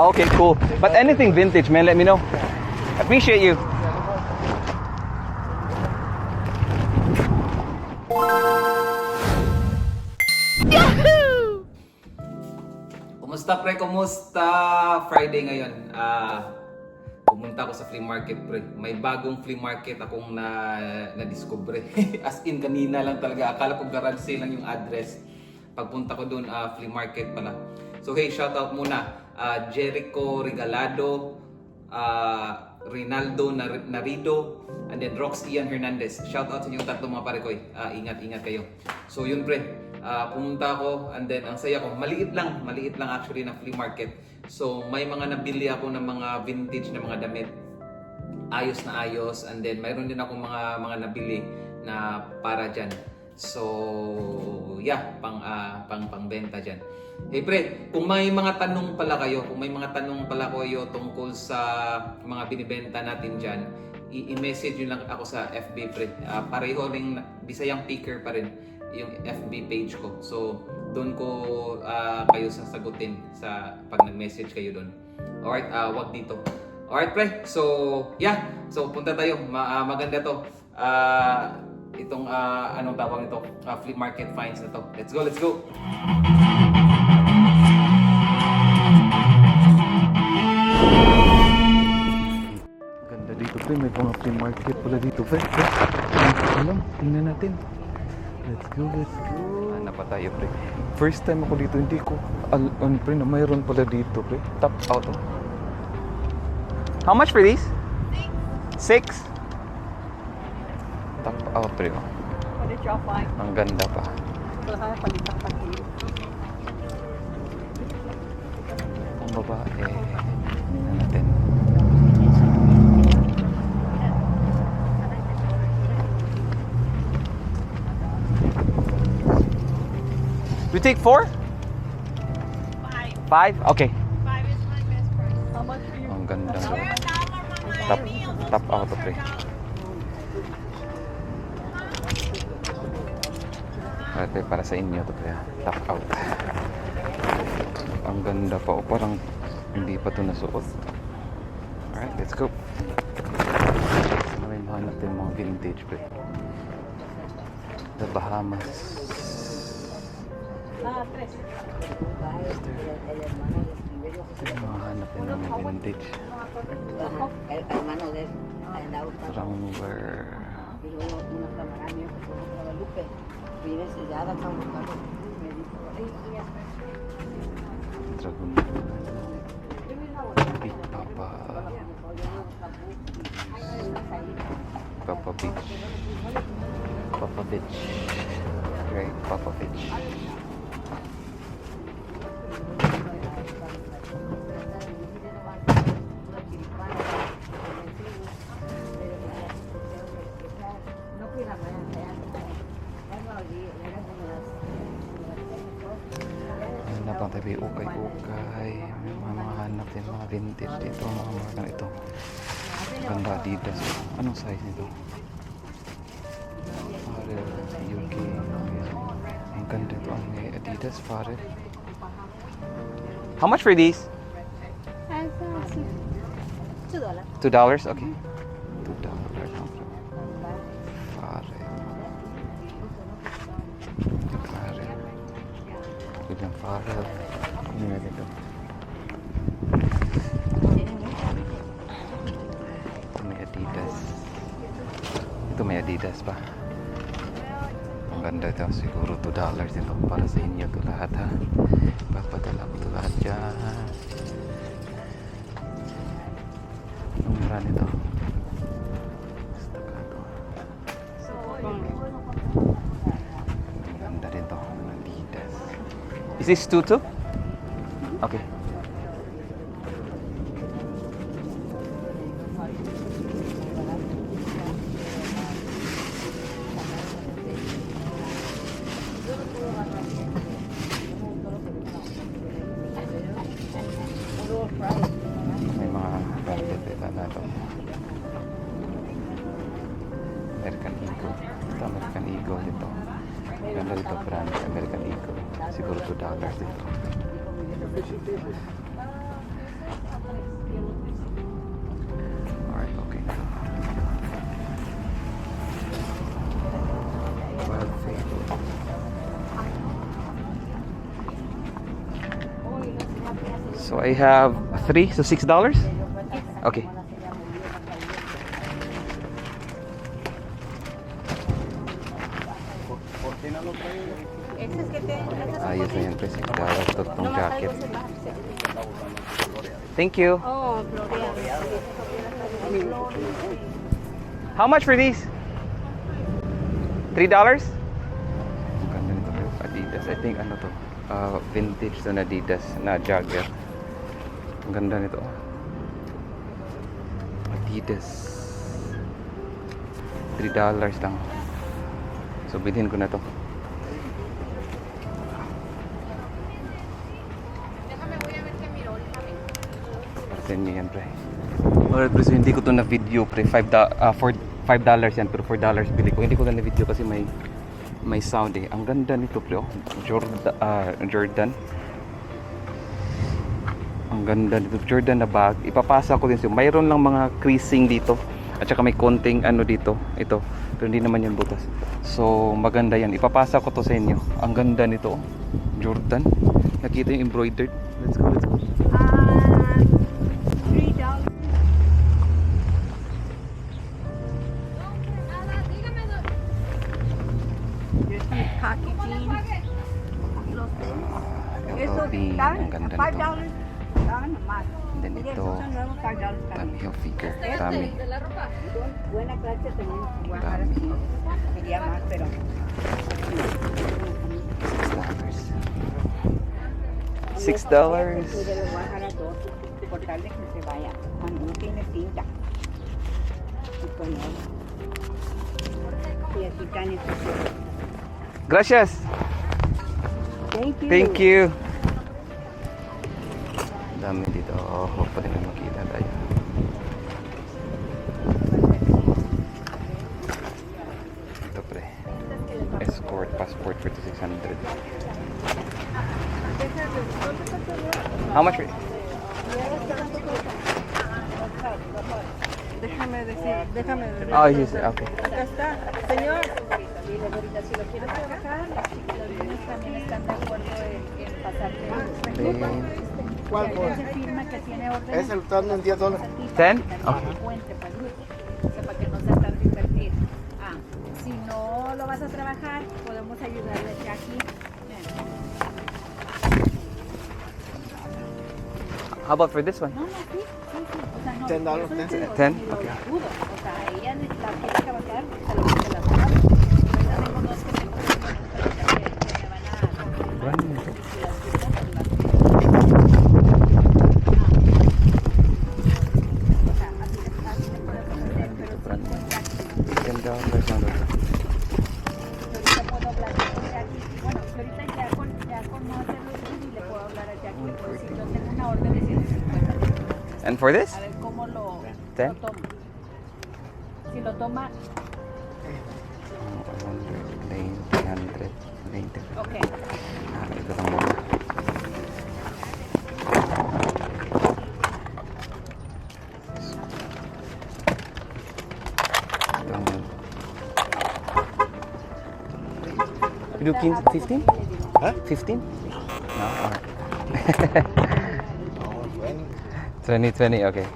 Okay, cool. But anything vintage, man, let me know. Appreciate you. Kumusta pre? Kumusta? Friday ngayon. Ah, pumunta ako sa flea market pre. May bagong flea market akong na na-discover. As in kanina lang talaga. Akala ko garage sale lang yung address. Pagpunta ko doon, ah, flea market pala. So hey, shout out muna. Ah, Jericho Regalado, ah, Rinaldo Nar- Narido, and then Rox Ian Hernandez. Shout out sa inyong tatlong mga pare ko. eh. Ah, ingat-ingat kayo. So yun pre, Ah, pumunta ako and then ang saya ko, maliit lang, maliit lang actually na flea market. So may mga nabili ako ng mga vintage na mga damit. Ayos na ayos and then mayroon din ako mga mga nabili na para diyan. So yeah, pang ah, pang pangbenta diyan. Eh pre, kung may mga tanong pala kayo, kung may mga tanong pala kayo tungkol sa mga binibenta natin diyan, i-message nyo lang ako sa FB pre. Ah, pareho ring Bisayang Picker pa rin yung FB page ko. So, doon ko ah, kayo sasagutin sa pag nag-message kayo doon. Alright, ah, wag dito. Alright, pre. So, yeah. So, punta tayo. Ma- ah, maganda to. Ah, itong, ah, anong tawag ito? Ah, flea market finds na to. Let's go, let's go. Ganda dito pre, may mga flea market pala dito pre. Alam, tingnan natin. Let's go, let's go. Hanap pa tayo, pre. First time ako dito, hindi ko al ano pre na mayroon pala dito pre. Top out. oh. How much for these? Six. Top out pre. Oh. Ang ganda pa. Ang babae. Tingnan natin. We take four? Five. Five? Okay. Five is my best price. How much for you? Ang ganda. We're a dollar, mama. Top, Ate, para sa inyo to ah. Top out. Ang ganda pa. O parang hindi pa to nasuot. Alright, let's go. May mahanap tayong mga vintage pre. The Bahamas. Ah, tres. Mahanap ng mga vintage. Hermano de Rumber. Y luego una cámara mía que fue a Guadalupe. Viene sellada, está buscando. Me dijo, "Ay, ya". Papa Beach. Papa Beach. Great Papa Beach. Mahanap din mga vintage dito. Mga mga ganito. Ganda Adidas. Anong size nito? Farrell, UK. Ang ganda ito. Ang Adidas Farrell. How much for these? Two dollars. Two dollars? Okay. ang dito siguro to dollars ito para sa inyo to lahat ha. Papadala ko to lahat dyan numera nito Is this two two? Hmm. Okay. May mga velvet ito na ito. American Eagle. Ito American Eagle dito. Ganda dito brand. American Eagle. Siguro 2 dollars dito. I have three, so six dollars? Okay. Ese es que te. Ayos na yan, pre. To tong jacket. Thank you. How much for these? Three dollars? Adidas. I think ano to? Uh, vintage to na Adidas na jogger. Ang ganda nito. Adidas. Three dollars lang. So bilhin ko na to. Send nyo yan, pre. Alright, pre. So, hindi ko to na video, pre. 5 da ah, for 5 dollars yan, pero 4 dollars bili ko. Hindi ko na na video kasi may may sound eh. Ang ganda nito, pre. Oh. Jordan, ah, Jordan. Ang ganda nito. Jordan na bag. Ipapasa ko din siya. Mayroon lang mga creasing dito. At saka may konting ano dito. Ito. Pero hindi naman yan butas. So, maganda yan. Ipapasa ko to sa inyo. Ang ganda nito. Jordan. Nakita yung embroidered. Let's go, let's go. Estos. Gracias. Thank you. Thank you. Dami dito. Oh, hope pa rin na makita tayo. How much? Déjame decir, déjame decir. Ah, oh, you okay. Está, señor. Si ¿Cuál? Es el torno en 10 dólares. ¿10? Para ah, si no lo vas a trabajar, podemos ayudarle aquí. How about for this one? No, no, sí, for this? A ver cómo lo, toma. Si lo toma. 120, 120. Okay. A 15? 15? No. 2020, okay.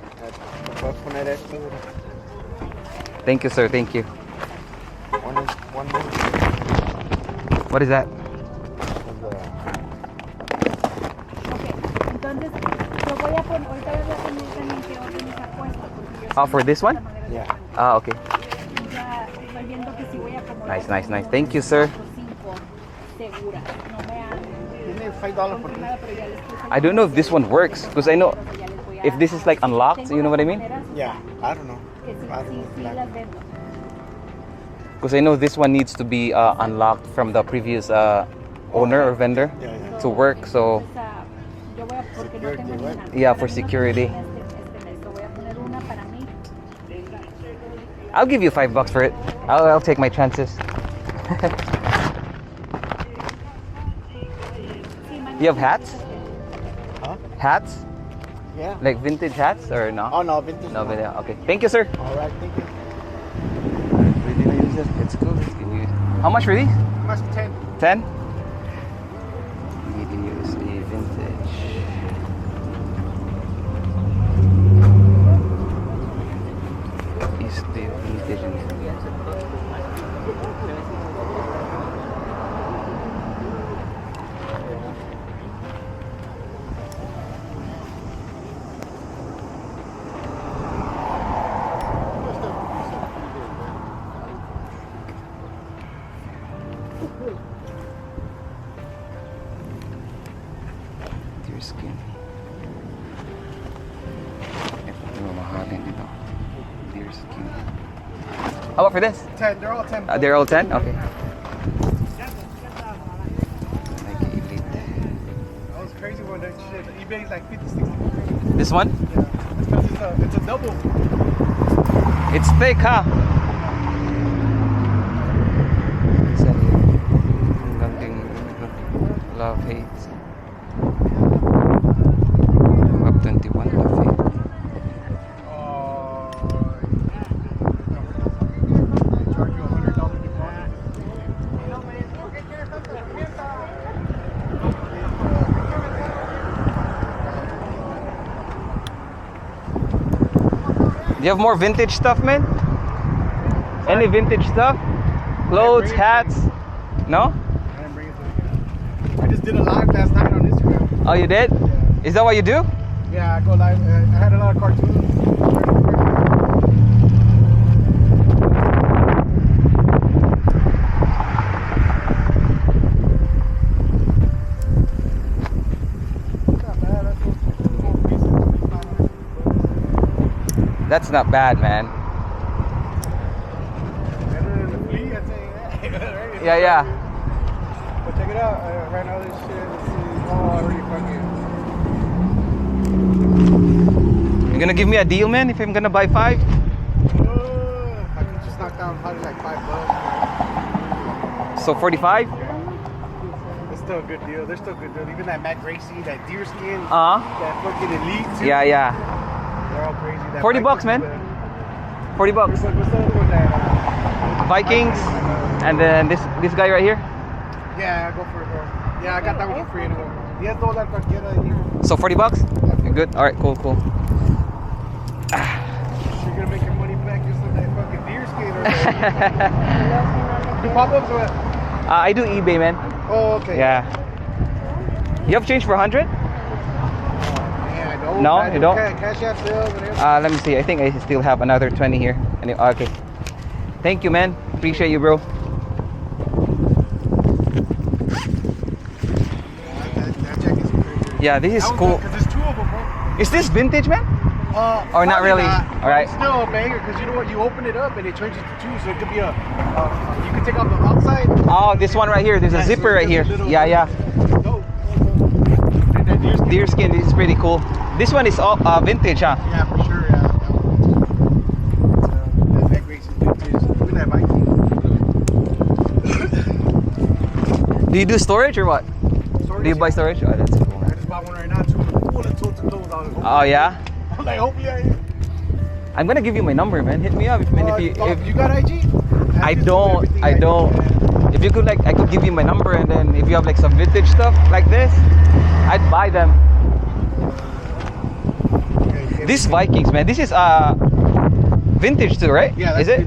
Thank you, sir. Thank you. One, is, one what is that? Oh, for this one? Yeah. Ah, okay. Nice, nice, nice. Thank you, sir. I don't know if this one works because I know ya les voy a- if this is like unlocked, you know what I mean? Yeah, I don't know. I don't know. sí Like, las vendo. Because I know this one needs to be uh, unlocked from the previous uh, owner or vendor yeah, yeah. to work. So Entonces, yo voy a, porque no tengo Security, right? Yeah, for mí no tengo security. ni Este, este mes, so voy a poner una para mí. I'll give you five bucks for it. I'll, I'll take my chances. you have hats? Huh? Hats? Yeah. Like vintage hats or no? Oh, no, vintage. No, but yeah, okay. Thank you, sir. All right, thank you. Pwede na use it. It's cool. It's good use. How much for these? Más 10. 10? Dear skin. Skin. How about for this? 10. They're all 10. Uh, they're all 10? Okay. crazy that like 50, 60 This one? Yeah. It's it's a, it's a double. It's thick, huh? You have more vintage stuff, man? Any vintage stuff? Clothes, hats? No? I didn't bring it to the I just did a live last night on Instagram. Oh, you did? Is that what you do? Yeah, I go live. uh, I had a lot of cartoons. Not bad, that's what- four pieces, 500. That's not bad, man. Better than the flea, I'd say that. Right? Yeah, yeah. But check it out. Uh, right now, this shit. Oh, I already fucking. You gonna give me a deal, man, if I'm gonna buy five? Uh, I could just knock down probably like five bucks. So 45? It's still a good deal. They're still good deal. Even that Mac Gracie, that deer skin, Uh huh. that fucking elite. Too. Yeah, yeah. They're all crazy. That 40 bucks, man. uh, 40 bucks. What's, what's the other one that? Vikings. And then this this guy right here. yeah, go for it, bro. Yeah, I got that one for free anyway. Yes, todo la cualquiera de ellos. So 40 bucks? You good? All right, cool, cool. You're gonna make your money back just on that fucking deer skater. Or the pop-ups or what? Uh, I do eBay, man. Oh, okay. Yeah. You have change for 100? No, I you don't? Cash, app and everything. Uh, let me see. I think I still have another 20 here. Any- Okay. Thank you, man. Appreciate you, bro. that, that jacket's. Yeah, this is cool. There's two of them, bro. Is this vintage, man? Uh, Or not really. Not. All right. It's still a banger because you know what? You open it up and it turns into two, so it could be a. Uh, you can take off the outside. Oh, this one right here. There's a Yeah, so zipper right here. Yeah, yeah. Dope. Deer skin- Deer skin. This is pretty cool. This one is all uh, vintage, huh? Yeah, for sure. Yeah. That one. Uh, that Mac Gracie vintage. Even that Viking. Do you do storage or what? Sorry, Do you buy storage? Oh, that's cool. I just bought one right now too. Full of tilted toes. I was like, Oh yeah. I'm like, hopefully I. I'm gonna give you my number, man. Hit me up, if, man. Uh, If you, if you got IG? I do don't, everything I don't. If you could like, I could give you my number, and then if you have like some vintage stuff like this, I'd buy them. These Vikings, man. This is uh vintage too, right? Yeah, is it?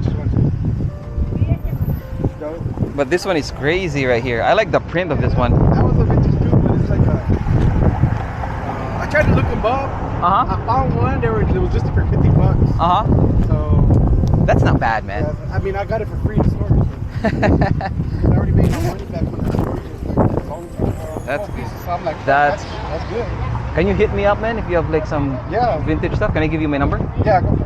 But this one is crazy right here. I like the print of this one. That was a vintage too, but it's like a. Uh, I tried to look them up. Uh huh. I found one. They were. It was just for fifty bucks. Uh huh. So. That's not bad, yeah, man. I mean, I got it for free in the store. so- I already made my money back on the store. It's like, it's all- That's-. So I'm like, that's- that's that's good. Can you hit me up, man? If you have like some Yeah. vintage stuff, can I give you my number? Yeah, go for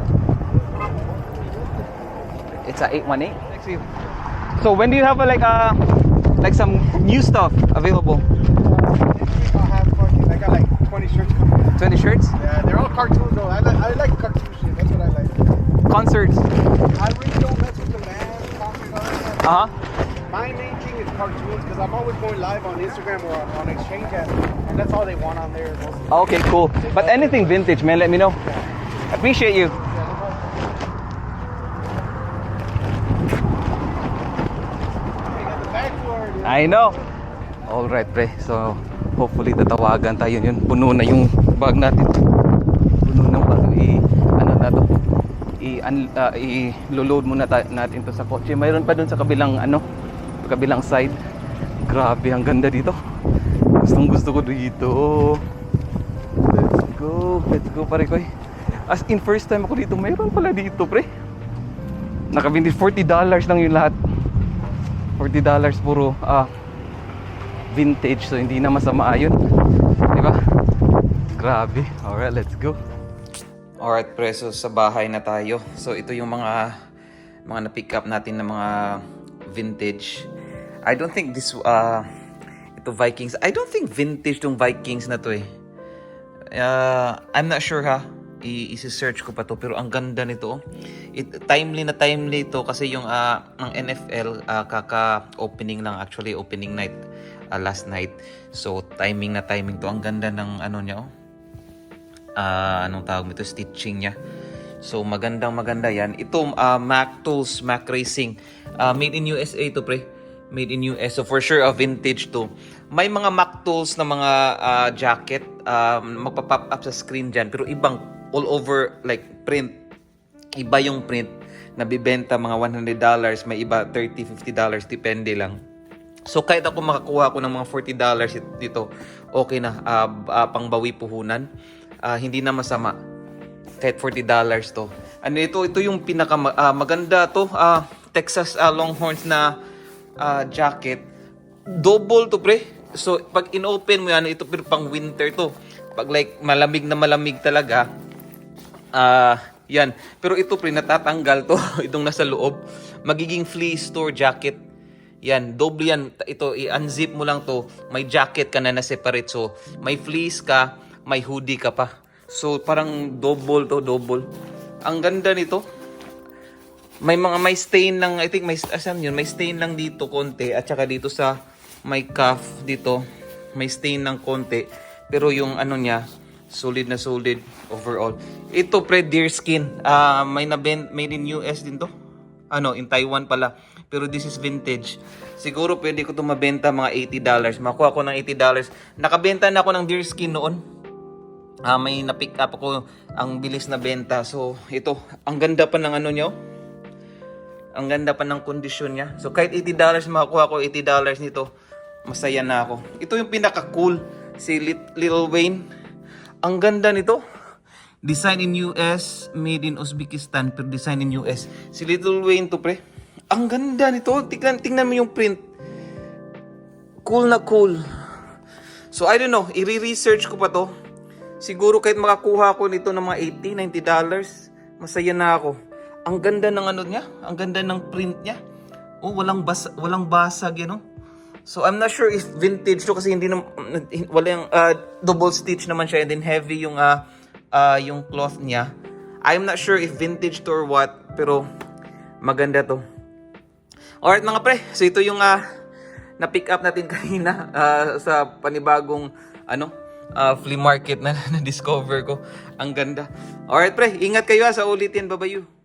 it. It's a 818. So when do you have uh, like uh like some new stuff available? I have. I got like 20 shirts coming. in. 20 shirts, Yeah, they're all cartoons though. I like I like cartoon shit. That's what I like. concerts. I really don't mess with the land, comic. Uh huh. My main thing is cartoons because I'm always going live on Instagram or on, Exchange and that's all they want on there. Okay, cool. But anything vintage, man, let me know. Appreciate you. I know. All right, pre. So, hopefully tatawagan tayo yun. Puno na yung bag natin. Puno ng bag. I, ano na to? I, uh, i-load muna natin to sa kotse. Mayroon pa dun sa kabilang, ano, kabilang side. Grabe, ang ganda dito. Gustong gusto ko dito. Let's go. Let's go, pare ko. As in, first time ako dito. Mayroon pala dito, pre. Nakabindi, $40 lang yung lahat. $40 puro ah vintage so hindi na masama yun di ba grabe alright let's go Alright, preso sa bahay na tayo. So ito yung mga mga na-pick up natin na mga vintage. I don't think this uh ito Vikings. I don't think vintage tong Vikings na to eh. Uh, I'm not sure ha. I- isi-search ko pa to pero ang ganda nito. It, timely na timely ito kasi yung uh, ang NFL uh, kaka-opening lang actually opening night uh, last night. So timing na timing to. Ang ganda ng ano niya oh ah anong tawag nito stitching niya. So magandang maganda 'yan. Ito ah, Mac Tools, Mac Racing. Ah, made in USA to pre. Made in US. So for sure a vintage to. May mga Mac Tools na mga ah, jacket um, magpa-pop up sa screen diyan pero ibang all over like print. Iba yung print na bibenta mga $100, may iba 30, 50 dollars depende lang. So kahit ako makakuha ko ng mga $40 dito, okay na ah, ah, pangbawi puhunan. Ah, hindi na masama. Kahit $40 to. Ano ito ito yung pinaka ah, maganda to, ah, Texas ah, Longhorns na ah, jacket. Double to pre. So pag inopen mo yan, ito pero pang winter to. Pag like malamig na malamig talaga, Ah, yan. Pero ito pre, natatanggal to. Itong nasa loob. Magiging flea store jacket. Yan, doble yan. Ito, i-unzip mo lang to. May jacket ka na na-separate. So, may fleece ka, may hoodie ka pa. So, parang double to, double. Ang ganda nito. May mga may stain lang, I think may, asan yun? May stain lang dito konti. At saka dito sa may cuff dito. May stain ng konti. Pero yung ano niya, solid na solid overall. Ito pre deerskin. Ah, may na made in US din to. Ano, in Taiwan pala. Pero this is vintage. Siguro pwede ko to mabenta mga $80. Makuha ko ng $80. Nakabenta na ako ng deerskin noon. Ah, may na-pick up ako ang bilis na benta. So, ito, ang ganda pa ng ano nyo. Ang ganda pa ng kondisyon niya. So, kahit $80 makakuha ko $80 nito, masaya na ako. Ito yung pinaka-cool si Lit- Lil Wayne. Ang ganda nito. Design in US, made in Uzbekistan, pero design in US. Si Little Wayne to, pre. Ang ganda nito. Tingnan, tingnan mo yung print. Cool na cool. So, I don't know. I-research ko pa to. Siguro kahit makakuha ko nito ng mga 80, 90 dollars, masaya na ako. Ang ganda ng ano niya. Ang ganda ng print niya. Oh, walang bas walang basag yan, oh. So I'm not sure if vintage to kasi hindi na walang uh, double stitch naman siya and then heavy yung uh, uh, yung cloth niya. I'm not sure if vintage to or what pero maganda to. Alright mga pre, so ito yung uh, na-pick up natin kanina uh, sa panibagong ano uh, flea market na na-discover ko. Ang ganda. Alright pre, ingat kayo ha, sa ulitin. Babayu.